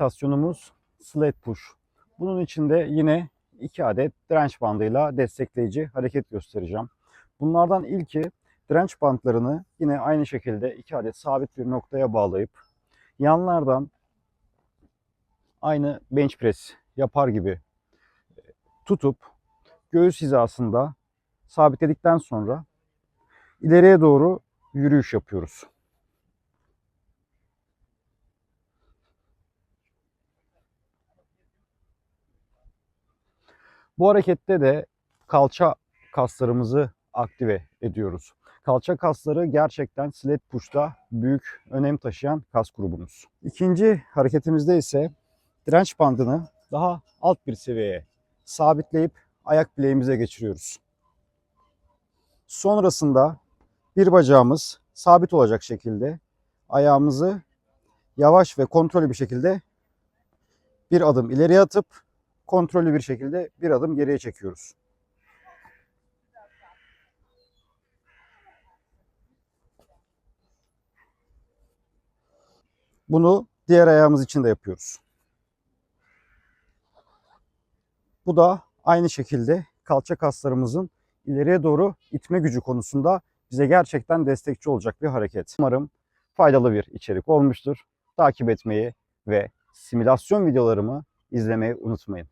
meditasyonumuz sled push. Bunun için de yine 2 adet direnç bandıyla destekleyici hareket göstereceğim. Bunlardan ilki direnç bandlarını yine aynı şekilde 2 adet sabit bir noktaya bağlayıp yanlardan aynı bench press yapar gibi tutup göğüs hizasında sabitledikten sonra ileriye doğru yürüyüş yapıyoruz. Bu harekette de kalça kaslarımızı aktive ediyoruz. Kalça kasları gerçekten sled push'ta büyük önem taşıyan kas grubumuz. İkinci hareketimizde ise direnç bandını daha alt bir seviyeye sabitleyip ayak bileğimize geçiriyoruz. Sonrasında bir bacağımız sabit olacak şekilde ayağımızı yavaş ve kontrollü bir şekilde bir adım ileriye atıp kontrollü bir şekilde bir adım geriye çekiyoruz. Bunu diğer ayağımız için de yapıyoruz. Bu da aynı şekilde kalça kaslarımızın ileriye doğru itme gücü konusunda bize gerçekten destekçi olacak bir hareket. Umarım faydalı bir içerik olmuştur. Takip etmeyi ve simülasyon videolarımı izlemeyi unutmayın.